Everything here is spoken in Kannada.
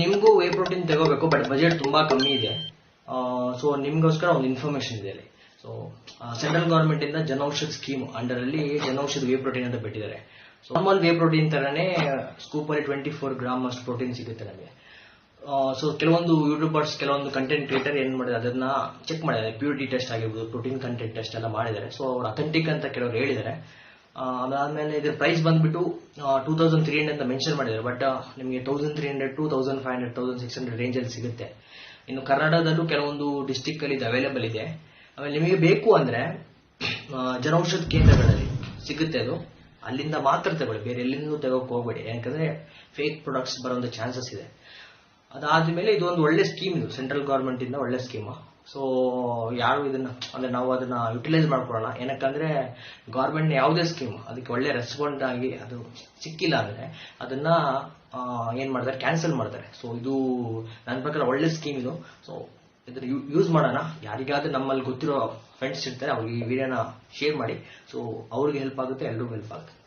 ನಿಮಗೂ ವೇ ಪ್ರೋಟೀನ್ ತಗೋಬೇಕು ಬಟ್ ಬಜೆಟ್ ತುಂಬಾ ಕಮ್ಮಿ ಇದೆ. ಸೊ ನಿಮ್ಗೋಸ್ಕರ ಒಂದು ಇನ್ಫಾರ್ಮೇಶನ್ ಇದೆ ಅಲ್ಲಿ. ಸೊ ಸೆಂಟ್ರಲ್ ಗವರ್ಮೆಂಟ್ ಇಂದ ಜನೌಷಧ್ ಸ್ಕೀಮ್ ಅಂಡರ್ ಅಲ್ಲಿ ಜನೌಷಧ್ ವೇ ಪ್ರೋಟೀನ್ ಅಂತ ಬಿಟ್ಟಿದ್ದಾರೆ. ಸೊ ನಾರ್ಮಲ್ ವೇ ಪ್ರೋಟೀನ್ ತರನೇ ಸ್ಕೂಪ್ ಅಲ್ಲಿ ಟ್ವೆಂಟಿ ಫೋರ್ ಗ್ರಾಮ್ ಅಷ್ಟು ಪ್ರೋಟೀನ್ ಸಿಗುತ್ತೆ ನಮಗೆ. ಸೊ ಕೆಲವೊಂದು ಯೂಟ್ಯೂಬರ್ಸ್ ಕೆಲವೊಂದು ಕಂಟೆಂಟ್ ಕ್ರಿಯೇಟರ್ ಏನ್ ಮಾಡಿದ್ದಾರೆ, ಅದನ್ನ ಚೆಕ್ ಮಾಡಿದ್ದಾರೆ. ಪ್ಯೂರಿಟಿ ಟೆಸ್ಟ್ ಆಗಿರ್ಬೋದು ಪ್ರೋಟೀನ್ ಕಂಟೆಂಟ್ ಟೆಸ್ಟ್ ಎಲ್ಲ ಮಾಡಿದ್ದಾರೆ. ಸೊ ಅವ್ರು ಅಥೆಂಟಿಕ್ ಅಂತ ಕೆಲವರು ಹೇಳಿದ್ದಾರೆ. ಅದಾದ್ಮೇಲೆ ಇದ್ರ ಪ್ರೈಸ್ ಬಂದ್ಬಿಟ್ಟು ಟೂ ತೌಸಂಡ್ ತ್ರೀ ಹಂಡ್ರೆಡ್ ಅಂತ ಮೆನ್ಷನ್ ಮಾಡಿದ್ದಾರೆ. ಬಟ್ ನಿಮಗೆ thousand three hundred two thousand five hundred thousand six hundred ರೇಂಜಲ್ಲಿ ಸಿಗುತ್ತೆ. ಇನ್ನು ಕರ್ನಾಟಕದಲ್ಲೂ ಕೆಲವೊಂದು ಡಿಸ್ಟಿಕ್ ಅಲ್ಲಿ ಇದು ಅವೈಲೇಬಲ್ ಇದೆ. ಆಮೇಲೆ ನಿಮಗೆ ಬೇಕು ಅಂದ್ರೆ ಜನೌಷಧ ಕೇಂದ್ರಗಳಲ್ಲಿ ಸಿಗುತ್ತೆ ಅದು. ಅಲ್ಲಿಂದ ಮಾತ್ರ ತಗೊಳ್ಳಿ. ಬೇರೆ ಎಲ್ಲಿಂದಲೂ ತಗೋಕ್ ಹೋಗ್ಬೇಡಿ. ಯಾಕಂದ್ರೆ ಫೇಕ್ ಪ್ರಾಡಕ್ಟ್ಸ್ ಬರೋಂಥ ಚಾನ್ಸಸ್ ಇದೆ. ಅದಾದ್ಮೇಲೆ ಮೇಲೆ ಇದೊಂದು ಒಳ್ಳೆ ಸ್ಕೀಮ್ ಇದು ಸೆಂಟ್ರಲ್ ಗವರ್ಮೆಂಟ್ ಇಂದ ಒಳ್ಳೆ ಸ್ಕೀಮ್ ಸೊ ಯಾರು ಇದನ್ನ, ಅಂದ್ರೆ ನಾವು ಅದನ್ನ ಯುಟಿಲೈಸ್ ಮಾಡ್ಕೊಳ್ಳೋಣ ಏನಕ್ಕಂದ್ರೆ ಗವರ್ಮೆಂಟ್ ಯಾವುದೇ ಸ್ಕೀಮ್ ಅದಕ್ಕೆ ಒಳ್ಳೆ ರೆಸ್ಪಾಂಡ್ ಆಗಿ ಅದು ಸಿಕ್ಕಿಲ್ಲ ಅಂದ್ರೆ ಅದನ್ನ ಏನು ಏನ್ ಮಾಡ್ತಾರೆ ಕ್ಯಾನ್ಸಲ್ ಮಾಡ್ತಾರೆ. ಸೊ ಇದು ನನ್ನ ಪ್ರಕಾರ ಒಳ್ಳೆ ಸ್ಕೀಮ್ ಇದು. ಸೊ ಇದ್ರ ಯೂಸ್ ಮಾಡೋಣ. ಯಾರಿಗಾದ್ರೂ ನಮ್ಮಲ್ಲಿ ಗೊತ್ತಿರೋ ಫ್ರೆಂಡ್ಸ್ ಇರ್ತಾರೆ, ಅವ್ರಿಗೆ ಈ ವಿಡಿಯೋನ ಶೇರ್ ಮಾಡಿ. ಸೊ ಅವ್ರಿಗೆ ಹೆಲ್ಪ್ ಆಗುತ್ತೆ, ಎಲ್ರಿಗೂ ಹೆಲ್ಪ್ ಆಗುತ್ತೆ.